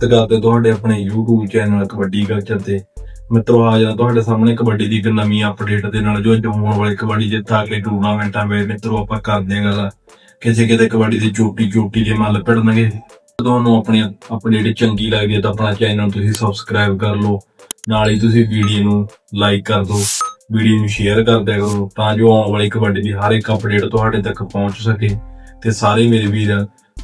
ਤੇ ਕਰਦੇ ਤੁਹਾਡੇ ਆਪਣੇ YouTube ਚੈਨਲ ਕਬੱਡੀ ਕਲਚਰ ਤੇ। ਮਿੱਤਰੋ, ਆ ਜਾ ਤੁਹਾਡੇ ਸਾਹਮਣੇ ਕਬੱਡੀ ਦੀ ਇੱਕ ਨਵੀਂ ਅਪਡੇਟ ਦੇ ਨਾਲ, ਜੋ ਅੱਜ ਹੋਣ ਵਾਲੇ ਕਬੱਡੀ ਦੇ ਤਾਕਲੇ ਟੂਰਨਾਮੈਂਟਾਂ ਵੇ ਮਿੱਤਰੋ, ਆਪਾਂ ਕਰਦੇ ਹਾਂ ਗੱਲ। ਕਿਸੇ ਕਿਤੇ ਕਬੱਡੀ ਦੀ ਚੋਟੀ ਚੋਟੀ ਦੇ ਮੱਲ ਪਿੜਨਗੇ ਤੁਹਾਨੂੰ ਆਪਣੀ ਅਪਡੇਟ ਚੰਗੀ ਲੱਗਦੀ ਹੈ ਤਾਂ ਆਪਣਾ ਚੈਨਲ ਤੁਸੀਂ ਸਬਸਕ੍ਰਾਈਬ ਕਰ ਲਓ। ਨਾਲ ਹੀ ਤੁਸੀਂ ਵੀਡੀਓ ਨੂੰ ਲਾਈਕ ਕਰ ਦਿਓ ਵੀਡੀਓ ਨੂੰ ਸ਼ੇਅਰ ਕਰ ਦਿਆ ਕਰੋ, ਤਾਂ ਜੋ ਆਉਣ ਵਾਲੀ ਕਬੱਡੀ ਦੀ ਹਰ ਇੱਕ ਅਪਡੇਟ ਤੁਹਾਡੇ ਤੱਕ ਪਹੁੰਚ ਸਕੇ। ਤੇ ਸਾਰੇ ਮੇਰੇ ਵੀਰ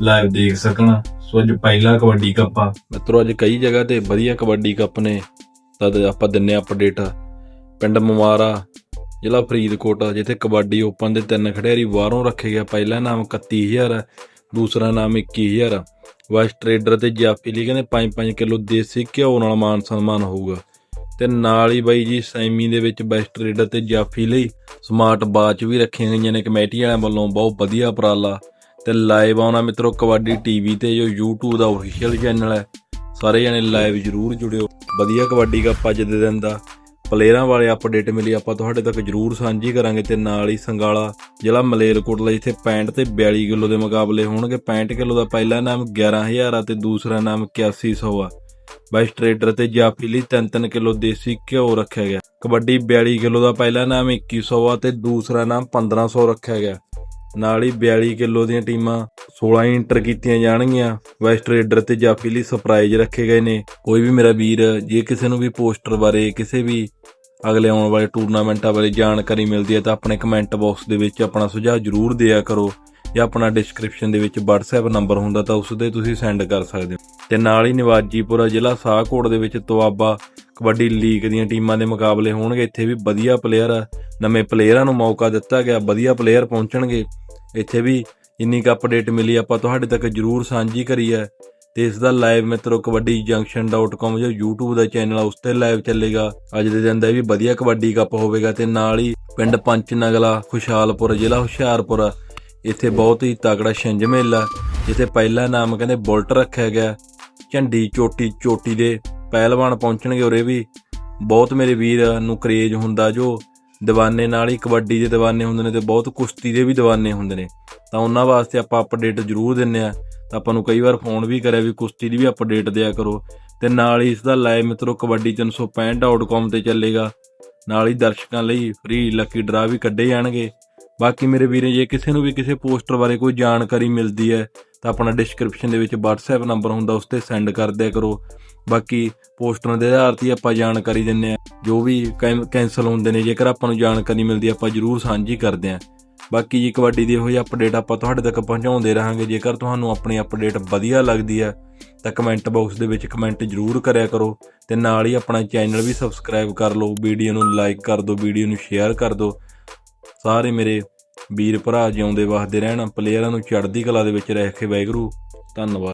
ਲਾਈਵ ਦੇਖ ਸਕਣ। ਸੋ ਅੱਜ ਪਹਿਲਾ ਕਬੱਡੀ ਕੱਪ ਆ। ਮਿੱਤਰੋ ਅੱਜ ਕਈ ਜਗ੍ਹਾ ਤੇ ਵਧੀਆ ਕਬੱਡੀ ਕੱਪ ਨੇ। ਤਦ ਆਪਾਂ ਦਿੰਨੇ ਅਪਡੇਟ ਪਿੰਡ ਮਵਾਰਾ ਜ਼ਿਲ੍ਹਾ ਫਰੀਦਕੋਟ ਜਿੱਥੇ ਕਬੱਡੀ ਓਪਨ ਦੇ ਤਿੰਨ ਖਿਡਾਰੀ ਬਾਹਰੋਂ ਰੱਖੇ ਗਿਆ ਪਹਿਲਾ ਨਾਮ 31000 ਹੈ, ਦੂਸਰਾ ਨਾਮ 21000 ਵੈਸਟ ਟ੍ਰੇਡਰ ਤੇ ਜਾਫੀ ਲਈ ਕਹਿੰਦੇ 5-5 ਕਿਲੋ ਦੇਸੀ ਘਿਓ ਨਾਲ ਮਾਨ ਸਨਮਾਨ ਹੋਊਗਾ। ਤੇ ਨਾਲ ਹੀ ਬਾਈ ਜੀ ਸੈਮੀ ਦੇ ਵਿੱਚ ਬੈਸਟ ਟ੍ਰੇਡਰ ਤੇ ਜਾਫੀ ਲਈ ਸਮਾਰਟ ਬਾਚ ਵੀ ਰੱਖੀਆਂ ਗਈਆਂ ਨੇ। ਕਮੇਟੀ ਵਾਲਿਆਂ ਵੱਲੋਂ ਬਹੁਤ ਵਧੀਆ ਉਪਰਾਲਾ। ਤੇ ਲਾਈਵ ਆਉਣਾ ਮਿੱਤਰੋ ਕਬੱਡੀ ਟੀਵੀ ਤੇ, ਜੋ YouTube ਦਾ ਅਫੀਸ਼ੀਅਲ ਚੈਨਲ ਹੈ। ਸਾਰੇ ਜਣੇ ਲਾਈਵ ਜਰੂਰ ਜੁੜਿਓ। ਵਧੀਆ ਕਬੱਡੀ ਕੱਪ ਅੱਜ ਦੇ ਦਿਨ ਦਾ। ਪਲੇਅਰਾਂ ਵਾਲੇ ਅਪਡੇਟ ਮਿਲੀ, ਆਪਾਂ ਤੁਹਾਡੇ ਤੱਕ ਜਰੂਰ ਸਾਂਝੀ ਕਰਾਂਗੇ ਤੇ ਨਾਲ ਹੀ ਸੰਗਾਲਾ, ਜ਼ਿਲ੍ਹਾ ਮਲੇਰਕੋਟਲਾ, ਜਿੱਥੇ 65 ਤੇ 42 ਕਿਲੋ ਦੇ ਮੁਕਾਬਲੇ ਹੋਣਗੇ। 65 ਕਿਲੋ ਦਾ ਪਹਿਲਾ ਨਾਮ 11000 ਆ ਤੇ ਦੂਸਰਾ ਨਾਮ 8100 ਆ। ਬਾਈ ਟ੍ਰੇਡਰ ਤੇ ਜਾਫੀ ਲਈ 3-3 ਕਿਲੋ ਦੇਸੀ ਘਿਓ ਰੱਖਿਆ ਗਿਆ। ਕਬੱਡੀ 42 ਕਿਲੋ ਦਾ ਪਹਿਲਾ ਨਾਮ 2100 ਆ ਤੇ ਦੂਸਰਾ ਨਾਮ 1500 ਰੱਖਿਆ ਗਿਆ। ਨਾਲ ਹੀ 42 ਕਿਲੋ ਦੀਆਂ ਟੀਮਾਂ 16 ਇੰਟਰ ਕੀਤੀਆਂ ਜਾਣਗੀਆਂ। ਵੈਸਟ ਰੇਡਰ ਤੇ ਜਾਫੀ ਲਈ ਸਰਪ੍ਰਾਈਜ਼ ਰੱਖੇ ਗਏ ਨੇ। ਕੋਈ ਵੀ ਮੇਰਾ ਵੀਰ, ਜੇ ਕਿਸੇ ਨੂੰ ਵੀ ਪੋਸਟਰ ਬਾਰੇ, ਕਿਸੇ ਵੀ ਅਗਲੇ ਆਉਣ ਵਾਲੇ ਟੂਰਨਾਮੈਂਟਾਂ ਬਾਰੇ ਜਾਣਕਾਰੀ ਮਿਲਦੀ ਹੈ ਤਾਂ ਆਪਣੇ ਕਮੈਂਟ ਬਾਕਸ ਦੇ ਵਿੱਚ ਆਪਣਾ ਸੁਝਾਅ ਜਰੂਰ ਦਿਆ ਕਰੋ ਜਾਂ ਆਪਣਾ ਡਿਸਕ੍ਰਿਪਸ਼ਨ ਦੇ ਵਿੱਚ WhatsApp ਨੰਬਰ ਹੁੰਦਾ ਤਾਂ ਉਸ ਤੇ ਤੁਸੀਂ ਸੈਂਡ ਕਰ ਸਕਦੇ ਹੋ। ਤੇ ਨਾਲ ਹੀ ਨਿਵਾਜੀਪੁਰਾ ਜ਼ਿਲ੍ਹਾ ਸਾਹਕੋਟ ਦੇ ਵਿੱਚ ਤਵਾਬਾ ਕਬੱਡੀ ਲੀਗ ਦੀਆਂ ਟੀਮਾਂ ਦੇ ਮੁਕਾਬਲੇ ਹੋਣਗੇ। ਇੱਥੇ ਵੀ ਵਧੀਆ ਪਲੇਅਰ ਨਵੇਂ ਪਲੇਅਰਾਂ ਨੂੰ ਮੌਕਾ ਦਿੱਤਾ ਗਿਆ, ਵਧੀਆ ਪਲੇਅਰ ਪਹੁੰਚਣਗੇ। ਇੱਥੇ ਵੀ ਜਿੰਨੀ ਕੁ ਅਪਡੇਟ ਮਿਲੀ, ਆਪਾਂ ਤੁਹਾਡੇ ਤੱਕ ਜਰੂਰ ਸਾਂਝੀ ਕਰੀ ਹੈ ਤੇ ਇਸ ਦਾ ਲਾਈਵ ਮਿੱਤਰੋ, ਕਬੱਡੀ junction.com ਜੋ YouTube ਦਾ ਚੈਨਲ ਆ, ਉਸ ਤੇ ਲਾਈਵ ਚੱਲੇਗਾ। ਅੱਜ ਦੇ ਦਿਨ ਦਾ ਇਹ ਵੀ ਵਧੀਆ ਕਬੱਡੀ ਕੱਪ ਹੋਵੇਗਾ ਤੇ ਨਾਲ ਹੀ ਪਿੰਡ ਪੰਚਨਗਲਾ, ਖੁਸ਼ਹਾਲਪੁਰ, ਜ਼ਿਲ੍ਹਾ ਹੁਸ਼ਿਆਰਪੁਰ। ਇੱਥੇ ਬਹੁਤ ਹੀ ਤਕੜਾ ਛਿੰਝ ਮੇਲਾ, ਜਿੱਥੇ ਪਹਿਲਾ ਨਾਮ ਕਹਿੰਦੇ ਬੁਲਟ ਰੱਖਿਆ ਗਿਆ, ਝੰਡੀ ਚੋਟੀ ਚੋਟੀ ਦੇ ਪਹਿਲਵਾਨ ਪਹੁੰਚਣਗੇ ਉਰੇ ਵੀ। ਬਹੁਤ ਮੇਰੇ ਵੀਰ ਨੂੰ ਕਰੇਜ ਹੁੰਦਾ ਜੋ ਦੀਵਾਨੇ ਨਾਲ ਹੀ ਕਬੱਡੀ ਦੇ ਦੀਵਾਨੇ ਹੁੰਦੇ ਨੇ ਤੇ ਬਹੁਤ ਕੁਸ਼ਤੀ ਦੇ ਵੀ ਦੀਵਾਨੇ ਹੁੰਦੇ ਨੇ। ਤਾਂ ਉਹਨਾਂ ਵਾਸਤੇ ਆਪਾਂ ਅਪਡੇਟ ਜ਼ਰੂਰ ਦਿੰਨੇ ਆ। ਤਾਂ ਆਪਾਂ ਨੂੰ ਕਈ ਵਾਰ ਫੋਨ ਵੀ ਕਰਿਆ ਵੀ ਕੁਸ਼ਤੀ ਦੀ ਵੀ ਅਪਡੇਟ ਦਿਆ ਕਰੋ। ਤੇ ਨਾਲ ਹੀ ਇਸ ਦਾ ਲਾਈਵ ਮਿੱਤਰੋ ਕਬੱਡੀ 365.com ਤੇ ਚੱਲੇਗਾ। ਨਾਲ ਹੀ ਦਰਸ਼ਕਾਂ ਲਈ ਫ੍ਰੀ ਲੱਕੀ ਡਰਾ ਵੀ ਕੱਢੇ ਜਾਣਗੇ। ਬਾਕੀ ਮੇਰੇ ਵੀਰੇ, ਜੇ ਕਿਸੇ ਨੂੰ ਵੀ ਕਿਸੇ ਪੋਸਟਰ ਬਾਰੇ ਕੋਈ ਜਾਣਕਾਰੀ ਮਿਲਦੀ ਹੈ ਤਾਂ ਆਪਣਾ ਡਿਸਕ੍ਰਿਪਸ਼ਨ ਦੇ ਵਿੱਚ WhatsApp ਨੰਬਰ ਹੁੰਦਾ ਉਸ ਤੇ ਸੈਂਡ ਕਰ ਦਿਆ ਕਰੋ। ਬਾਕੀ ਪੋਸਟਰਾਂ ਦੇ ਆਧਾਰ ਤੇ ਆਪਾਂ ਜਾਣਕਾਰੀ ਦਿੰਨੇ ਆ ਜੋ ਵੀ ਕੈਨਸਲ ਹੁੰਦੇ ਨੇ, ਜੇਕਰ ਆਪਾਂ ਨੂੰ ਜਾਣਕਾਰੀ ਮਿਲਦੀ, ਆਪਾਂ ਜਰੂਰ ਸਾਂਝੀ ਕਰਦੇ ਆ ਬਾਕੀ ਜੀ ਕਬੱਡੀ ਦੀ ਇਹੋ ਜਿਹੀ ਅਪਡੇਟ ਆਪਾਂ ਤੁਹਾਡੇ ਤੱਕ ਪਹੁੰਚਾਉਂਦੇ ਰਹਾਂਗੇ। ਜੇਕਰ ਤੁਹਾਨੂੰ ਆਪਣੀ ਅਪਡੇਟ ਵਧੀਆ ਲੱਗਦੀ ਹੈ, ਤਾਂ ਕਮੈਂਟ ਬਾਕਸ ਦੇ ਵਿੱਚ ਕਮੈਂਟ ਜਰੂਰ ਕਰਿਆ ਕਰੋ। ਤੇ ਨਾਲ ਹੀ ਆਪਣਾ ਚੈਨਲ ਵੀ ਸਬਸਕ੍ਰਾਈਬ ਕਰ ਲਓ। ਵੀਡੀਓ ਨੂੰ ਲਾਈਕ ਕਰ ਦਿਓ, ਵੀਡੀਓ ਨੂੰ ਸ਼ੇਅਰ ਕਰ ਦਿਓ। ਸਾਰੇ ਮੇਰੇ ਵੀਰ ਭਰਾ ਜਿਉਂਦੇ ਵਸਦੇ ਰਹਿਣ, ਪਲੇਅਰਾਂ ਨੂੰ ਚੜ੍ਹਦੀ ਕਲਾ ਦੇ ਵਿੱਚ ਰਹਿ ਕੇ ਵਾਹਿਗੁਰੂ, ਧੰਨਵਾਦ।